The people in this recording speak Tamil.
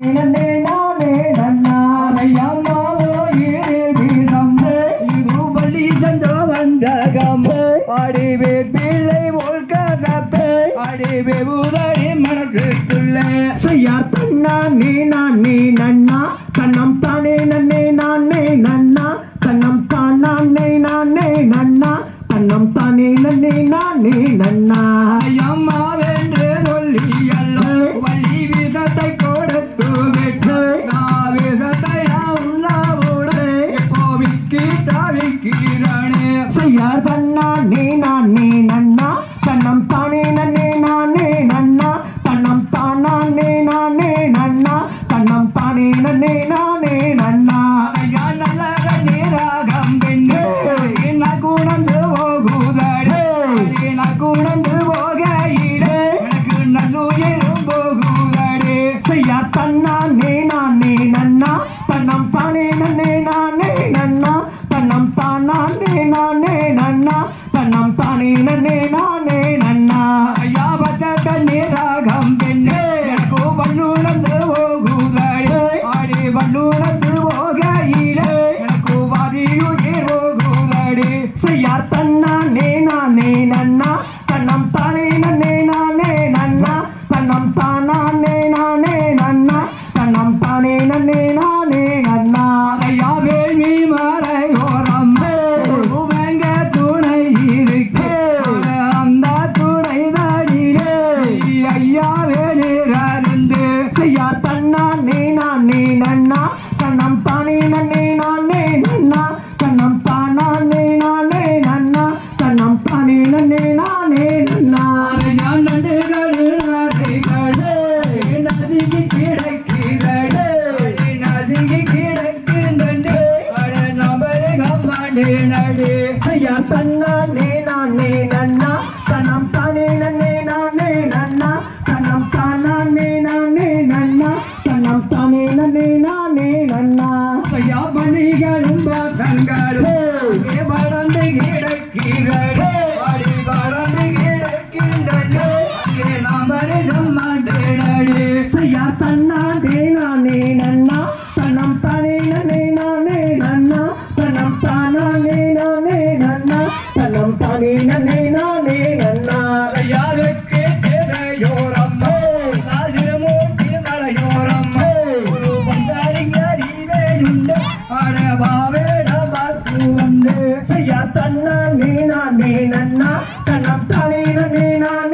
நன்னே நானே நன்னா அம்மாவோ அடிவே உதடி மனசுக்குள்ள. செய்யார் தன்னா நீ நான் நீ நன்னா. தன்னம் தானே நன்னே நானே நன்னா. தன்னம் தான் நானே நானே நன்னா. தானே நன்னே நானே நன்னா. செய்யார் பண்ணா? நன்னே நானே நன்னா. ஐயா பச்சை நீராகம் பெண்ணு. எனக்கு வல்லுணர்ந்து போகுதடே ஆடி வல்லுணர்ந்து செய்யா தன்னா நே நானே? நன்னா தன்னம் தானே நன்னே நானே நன்னா. தன்னம் தான்? நானே? நானே நன்னா தன்னம் தானே நன்னே நானே நன்னா. நான் தன்னா நே நானே நன்னா. தன்னம் தானே நன்னே நானே நன்னா. தன்னம் தான் நானே நானே நன்னா. தன்னம் தானே நன்னே நானே நன்னா. யாருக்கு தேவையோரம் மூர்த்தி மலையோரம் ஒரு வந்தாரிங்க அடவாவேட பார்த்து வந்து செய்யா தன்னா நே நானே நன்னா. தன்னம் தானே நன்னே நானே